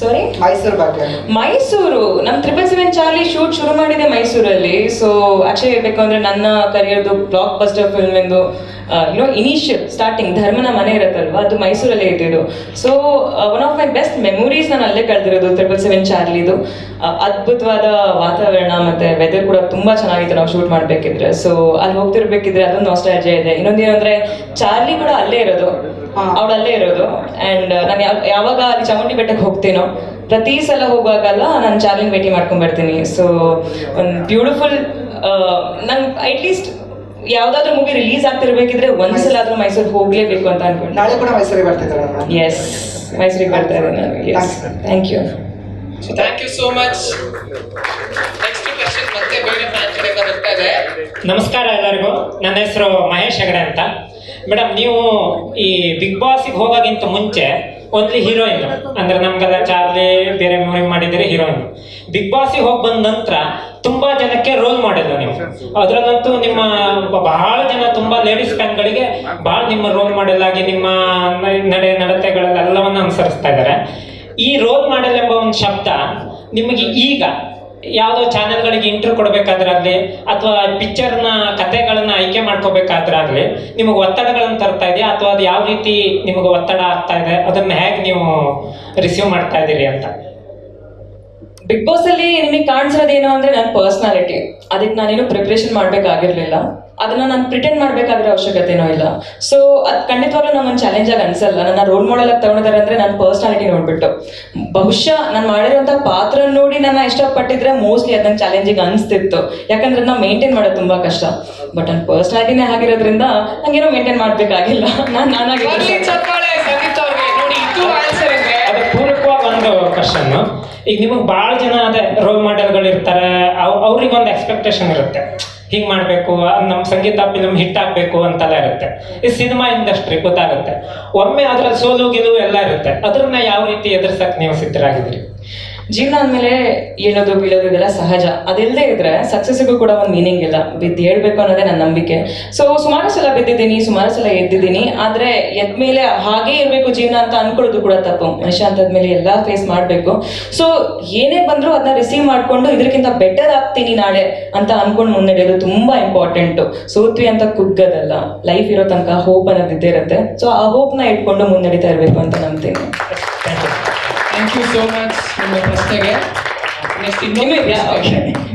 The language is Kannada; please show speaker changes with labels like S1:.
S1: ಸಾರಿ
S2: ಮೈಸೂರು ಬಗ್ಗೆ
S1: ಮೈಸೂರು. ನಮ್ ತ್ರಿಪಲ್ ಸೆವೆನ್ ಚಾರ್ಲಿ ಶೂಟ್ ಶುರು ಮಾಡಿದೆ ಮೈಸೂರಲ್ಲಿ. ಸೊ ಆಕ್ಚುಲಿ ಹೇಳ್ಬೇಕು ಅಂದ್ರೆ ನನ್ನ ಕರಿಯರ್ದು ಬ್ಲಾಕ್ ಬಸ್ಟರ್ ಫಿಲ್ಮ್ ಎಂದು ಯುನೋ ಇನಿಷಿಯಲ್ ಸ್ಟಾರ್ಟಿಂಗ್ ಧರ್ಮನ ಮನೆ ಇರುತ್ತಲ್ವ? ಅದು ಮೈಸೂರಲ್ಲೇ ಇದ್ದಿದ್ದು. So one of my best memories ನಾನು ಅಲ್ಲೇ ಕಳೆದಿರೋದು ತ್ರಿಪಲ್ ಸೆವೆನ್ ಚಾರ್ಲಿದು. ಅದ್ಭುತವಾದ ವಾತಾವರಣ ಮತ್ತೆ ವೆದರ್ ಕೂಡ ತುಂಬಾ ಚೆನ್ನಾಗಿತ್ತು ನಾವು ಶೂಟ್ ಮಾಡ್ಬೇಕಿದ್ರೆ. ಸೊ ಅಲ್ಲಿ ಹೋಗ್ತಿರ್ಬೇಕಿದ್ರೆ ಅದೊಂದು ನಾಸ್ಟಾಲಜಿ ಇದೆ. ಇನ್ನೊಂದೇನಂದ್ರೆ ಚಾರ್ಲಿ ಕೂಡ ಅಲ್ಲೇ ಇರೋದು.
S2: ಹಾ.
S1: ಅವಳು ಅಲ್ಲೇ ಇರೋದು ಅಂಡ್ ನಾನು ಯಾವಾಗ ಅಲ್ಲಿ ಚಾಮುಂಡಿ ಬೆಟ್ಟಕ್ಕೆ ಹೋಗ್ತೀನೋ ಪ್ರತಿ ಸಲ ಹೋಗುವಾಗಲ್ಲ ನಾನು ಚಾರ್ಲಿನ್ ಭೇಟಿ ಮಾಡ್ಕೊಂಡ್ ಬರ್ತೀನಿ. ಸೊ ಒಂದು ಬ್ಯೂಟಿಫುಲ್ ನಂಗೆ ಅಟ್ಲೀಸ್ಟ್ ಯಾವ್ದಾದ್ರು ಮೂವಿ ರಿಲೀಸ್ ಆಗ್ತಿರ್ಬೇಕಿದ್ರೆ ಒಂದ್ಸಲ ಆದ್ರೂ ಮೈಸೂರಿಗೆ ಹೋಗ್ಲೇಬೇಕು ಅಂತ ಅನ್ಕೊಂಡು.
S2: ನಾಳೆ ಕೂಡ ಮೈಸೂರಿಗೆ ಬರ್ತಿದ್ದಾರೆ
S1: ಎಸ್ ಮೈಸೂರಿಗೆ ಬರ್ತಾ ಇದ್ದೀನಿ ನಾನು. Yes thank you
S3: so thank you so much next question ಮತ್ತೆ ಬೇರೆ ಫ್ಯಾನ್ ಕಡೆಯಿಂದ ಬರ್ತಾ ಇದೆ
S4: ನಮಸ್ಕಾರ ಎಲ್ಲರಿಗೂ. ನನ್ನ ಹೆಸರು ಮಹೇಶ್ ಹೆಗಡೆ ಅಂತ. ಮೇಡಮ್ ನೀವು ಈ ಬಿಗ್ ಬಾಸ್ಗೆ ಹೋಗೋಕ್ಕಿಂತ ಮುಂಚೆ ಓನ್ಲಿ ಹೀರೋಯಿನ್ ಅಂದ್ರೆ ನಮ್ಗೆಲ್ಲ ಚಾರ್ಲಿ ಬೇರೆ ಮೂವಿ ಮಾಡಿದ್ದೀರಿ ಹೀರೋಯಿನ್ ಬಿಗ್ ಬಾಸ್ಗೆ ಹೋಗಿ ಬಂದ ನಂತರ ತುಂಬಾ ಜನಕ್ಕೆ ರೋಲ್ ಮಾಡಿದ್ರು ನೀವು. ಅದ್ರಲ್ಲಂತೂ ನಿಮ್ಮ ಬಹಳ ಜನ ತುಂಬಾ ಲೇಡೀಸ್ ಫ್ಯಾನ್ಗಳಿಗೆ ಬಹಳ ನಿಮ್ಮ ರೋಲ್ ಮಾಡೆಲ್ ಆಗಿ ನಿಮ್ಮ ನಡೆ ನಡೆ ಎಲ್ಲವನ್ನ ಅನುಸರಿಸ್ತಾ ಇದ್ದಾರೆ ಈ ರೋಲ್ ಮಾಡೆಲ್ ಎಂಬ ಒಂದು ಶಬ್ದ ನಿಮಗೆ ಈಗ ಯಾವುದೋ ಚಾನೆಲ್ಗಳಿಗೆ ಇಂಟರ್ವ್ಯೂ ಕೊಡಬೇಕಾದ್ರಾಗ್ಲಿ ಅಥವಾ ಪಿಕ್ಚರ್ನ ಕಥೆಗಳನ್ನ ಆಯ್ಕೆ ಮಾಡ್ಕೋಬೇಕಾದ್ರಾಗ್ಲಿ ನಿಮಗೆ ಒತ್ತಡಗಳನ್ನು ತರ್ತಾ ಇದೆಯಾ? ಅಥವಾ ಅದು ಯಾವ ರೀತಿ ನಿಮಗೆ ಒತ್ತಡ ಆಗ್ತಾ ಇದೆ? ಅದನ್ನ ಹೇಗೆ ನೀವು ರಿಸೀವ್ ಮಾಡ್ತಾ ಇದ್ದೀರಿ ಅಂತ?
S1: ಬಿಗ್ ಬಾಸ್ ಅಲ್ಲಿ ನಿಮಗೆ ಕಾಣಿಸೋದೇನು ಅಂದ್ರೆ ನನ್ನ ಪರ್ಸನಾಲಿಟಿ ಅದಕ್ಕೆ ನಾನೇನು ಪ್ರಿಪ್ರೇಷನ್ ಮಾಡ್ಬೇಕಾಗಿರ್ಲಿಲ್ಲ. ಅದನ್ನ ನಾನು ಪ್ರಿಟೆಂಡ್ ಮಾಡ್ಬೇಕಾಗಿರೋ ಅವಶ್ಯಕತೆನೂ ಇಲ್ಲ. ಸೊ ಅದು ಖಂಡಿತವಾಗ್ಲೂ ನಂಗೊಂದು ಚಾಲೆಂಜ್ ಆಗಿ ಅನ್ಸಲ್ಲ. ನನ್ನ ರೋಲ್ ಮಾಡೆಲ್ ಆಗಿ ತಗೊಂಡಿದ್ದಾರೆ ಅಂದ್ರೆ ನನ್ನ ಪರ್ಸನಾಲಿಟಿ ನೋಡ್ಬಿಟ್ಟು. ಬಹುಶಃ ನಾನು ಮಾಡಿರುವಂತ ಪಾತ್ರ ನೋಡಿ ನನ್ನ ಇಷ್ಟಪಟ್ಟಿದ್ರೆ ಮೋಸ್ಟ್ಲಿ ಅದನ್ನ ಚಾಲೆಂಜಿಗೆ ಅನಿಸ್ತಿತ್ತು. ಯಾಕಂದ್ರೆ ಅದನ್ನ ಮೇಂಟೈನ್ ಮಾಡೋದು ತುಂಬಾ ಕಷ್ಟ. ಬಟ್ ನನ್ನ ಪರ್ಸನಾಲಿಟಿನೇ ಆಗಿರೋದ್ರಿಂದ ನಂಗೇನೋ ಮೇಂಟೈನ್ ಮಾಡ್ಬೇಕಾಗಿಲ್ಲ. ನಾನು ನಾನಾಗಿ
S4: ಒಂದು ಕ್ವಶನ್ ಈಗ ನಿಮಗೆ ಬಹಳ ಜನ ಅದೇ ರೋಲ್ ಮಾಡೆಲ್ಗಳು ಇರ್ತಾರೆ ಅವ್ರಿಗೊಂದು ಅವ್ರಿಗೆ ಒಂದು ಎಕ್ಸ್ಪೆಕ್ಟೇಷನ್ ಇರುತ್ತೆ. ಹಿಂಗೆ ಮಾಡಬೇಕು ನಮ್ಮ ಸಂಗೀತ ಫಿಲಮ್ ಹಿಟ್ ಆಗಬೇಕು ಅಂತೆಲ್ಲ ಇರುತ್ತೆ. ಈ ಸಿನಿಮಾ ಇಂಡಸ್ಟ್ರಿ ಗೊತ್ತಾಗುತ್ತೆ. ಒಮ್ಮೆ ಅದ್ರಲ್ಲಿ ಸೋಲು, ಗೆಲುವು ಎಲ್ಲ ಇರುತ್ತೆ. ಅದನ್ನ ಯಾವ ರೀತಿ ಎದುರ್ಸಕ್ ನೀವು ಸಿದ್ಧರಾಗಿದ್ರಿ
S1: ಜೀವನ ಆದ್ಮೇಲೆ ಏಳೋದು ಬೀಳೋದು ಇದೆಲ್ಲ ಸಹಜ. ಅದಿಲ್ಲದೆ ಇದ್ರೆ ಸಕ್ಸಸ್ಗೂ ಕೂಡ ಒಂದು ಮೀನಿಂಗ್ ಇಲ್ಲ. ಬಿದ್ದು ಹೇಳ್ಬೇಕು ಅನ್ನೋದೇ ನನ್ನ ನಂಬಿಕೆ. ಸೊ ಸುಮಾರು ಸಲ ಬಿದ್ದಿದ್ದೀನಿ, ಸುಮಾರು ಸಲ ಎದ್ದಿದ್ದೀನಿ. ಆದ್ರೆ ಎದ್ಮೇಲೆ ಹಾಗೆ ಇರಬೇಕು ಜೀವನ ಅಂತ ಅನ್ಕೊಳ್ಳೋದು ಕೂಡ ತಪ್ಪು. ಮನುಷ್ಯ ಅಂತದ್ಮೇಲೆ ಎಲ್ಲ ಫೇಸ್ ಮಾಡಬೇಕು. ಸೊ ಏನೇ ಬಂದರೂ ಅದನ್ನ ರಿಸೀವ್ ಮಾಡ್ಕೊಂಡು ಇದಕ್ಕಿಂತ ಬೆಟರ್ ಆಗ್ತೀನಿ ನಾಳೆ ಅಂತ ಅನ್ಕೊಂಡು ಮುನ್ನಡೆಯೋದು ತುಂಬಾ ಇಂಪಾರ್ಟೆಂಟು ಸೋತ್ವಿ ಅಂತ ಕುಗ್ಗದಲ್ಲ. ಲೈಫ್ ಇರೋ ತನಕ ಹೋಪ್ ಅನ್ನೋದು ಇದ್ದೇ ಇರುತ್ತೆ. ಸೊ ಆ ಹೋಪ್ನ ಇಟ್ಕೊಂಡು ಮುನ್ನಡೀತಾ ಇರಬೇಕು ಅಂತ ನಂಬ್ತೀನಿ.
S4: Thank you
S3: thank you so much ನಿಮ್ಮ ಪ್ರಶ್ನೆಗೆ ನೆಕ್ಸ್ಟ್
S1: ಇನ್ನೂ ಇದೆಯಾ
S3: ಇನ್ನೊಂದು
S1: ಓಕೆ